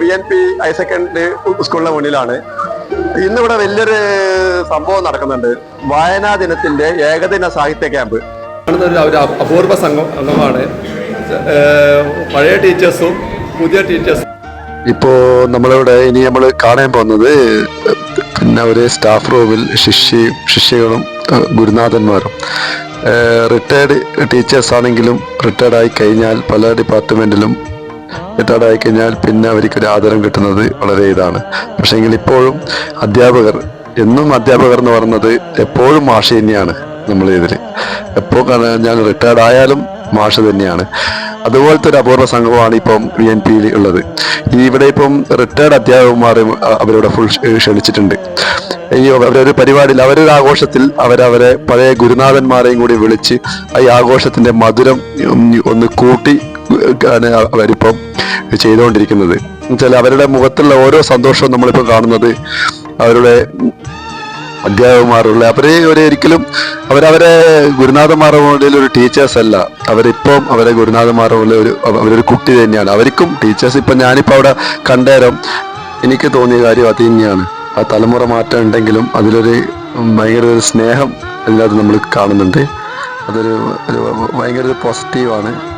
V N P higher secondary സ്കൂളിന്റെ മുന്നിലാണ്. ഇന്നിവിടെ വലിയൊരു സംഭവം നടക്കുന്നുണ്ട്. വായനാ ദിനത്തിന്റെ ഏകദിന സാഹിത്യ ക്യാമ്പ്. ഒരു അപൂർവ സംഘം അംഗമാണ് പഴയ ടീച്ചേഴ്സും പുതിയ ടീച്ചേഴ്സും. ഇപ്പോ നമ്മളിവിടെ ഇനി നമ്മൾ കാണാൻ പോകുന്നത് പിന്നെ ഒരു സ്റ്റാഫ് റൂമിൽ ശിഷ്യ ശിഷ്യകളും ഗുരുനാഥന്മാരും. റിട്ടയർഡ് ടീച്ചേഴ്സ് ആണെങ്കിലും റിട്ടയർഡായി കഴിഞ്ഞാൽ പല ഡിപ്പാർട്ട്മെന്റിലും റിട്ടയർഡ് ആയി കഴിഞ്ഞാൽ പിന്നെ അവർക്ക് ഒരു ആദരം കിട്ടുന്നത് വളരെ ഇതാണ്. പക്ഷേങ്കിൽ ഇപ്പോഴും അധ്യാപകർ എന്നും അധ്യാപകർ എന്ന് പറയുന്നത് എപ്പോഴും മാഷ തന്നെയാണ് നമ്മൾ ഇതിൽ. എപ്പോൾ ഞാൻ റിട്ടയർഡ് ആയാലും മാഷ തന്നെയാണ്. അതുപോലത്തെ ഒരു അപൂർവ സംഘമാണ് ഇപ്പം വി എൻ പിയിൽ ഉള്ളത്. ഇവിടെ ഇപ്പം റിട്ടയർഡ് അധ്യാപകന്മാർ അവരോട് ഫുൾ ക്ഷണിച്ചിട്ടുണ്ട്. ഈ അവരൊരു പരിപാടിയിൽ അവരൊരു ആഘോഷത്തിൽ അവരവരെ പഴയ ഗുരുനാഥന്മാരെയും കൂടി വിളിച്ച് ഈ ആഘോഷത്തിന്റെ മധുരം ഒന്ന് കൂട്ടി ആണ് അവരിപ്പം ചെയ്തുകൊണ്ടിരിക്കുന്നത്. എന്നുവെച്ചാൽ അവരുടെ മുഖത്തുള്ള ഓരോ സന്തോഷവും നമ്മളിപ്പോൾ കാണുന്നത് അവരുടെ അധ്യാപകന്മാരുള്ള അവരെ ഒരു ഒരിക്കലും അവരവരെ ഗുരുനാഥന്മാരുടെ മുകളിൽ ഒരു ടീച്ചേഴ്സ് അല്ല. അവരിപ്പം അവരെ ഗുരുനാഥന്മാരുടെ മുകളിൽ ഒരു അവ- അവരൊരു കുട്ടി തന്നെയാണ്. അവർക്കും ടീച്ചേഴ്സ് ഇപ്പം ഞാനിപ്പോൾ അവിടെ കണ്ടേരം എനിക്ക് തോന്നിയ കാര്യം അത് തന്നെയാണ്. ആ തലമുറ മാറ്റം ഉണ്ടെങ്കിലും അതിലൊരു ഭയങ്കര ഒരു സ്നേഹം അതിനകത്ത് നമ്മൾ കാണുന്നുണ്ട്. അതൊരു ഭയങ്കര ഒരു പോസിറ്റീവാണ്